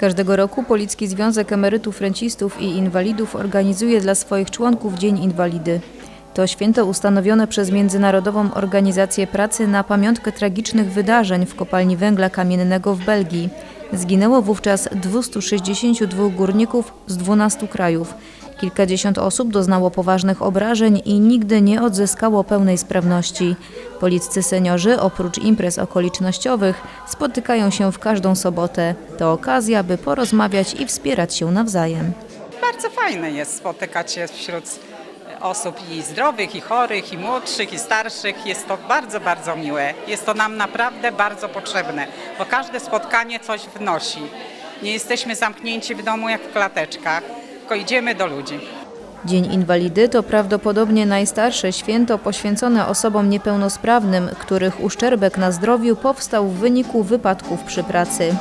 Każdego roku Policki Związek Emerytów, Rencistów i Inwalidów organizuje dla swoich członków Dzień Inwalidy. To święto ustanowione przez Międzynarodową Organizację Pracy na pamiątkę tragicznych wydarzeń w kopalni węgla kamiennego w Belgii. Zginęło wówczas 262 górników z 12 krajów. Kilkadziesiąt osób doznało poważnych obrażeń i nigdy nie odzyskało pełnej sprawności. Policcy seniorzy, oprócz imprez okolicznościowych, spotykają się w każdą sobotę. To okazja, by porozmawiać i wspierać się nawzajem. Bardzo fajne jest spotykać się wśród osób i zdrowych, i chorych, i młodszych, i starszych. Jest to bardzo, bardzo miłe. Jest to nam naprawdę bardzo potrzebne, bo każde spotkanie coś wnosi. Nie jesteśmy zamknięci w domu jak w klateczkach, idziemy do ludzi. Dzień Inwalidy to prawdopodobnie najstarsze święto poświęcone osobom niepełnosprawnym, których uszczerbek na zdrowiu powstał w wyniku wypadków przy pracy.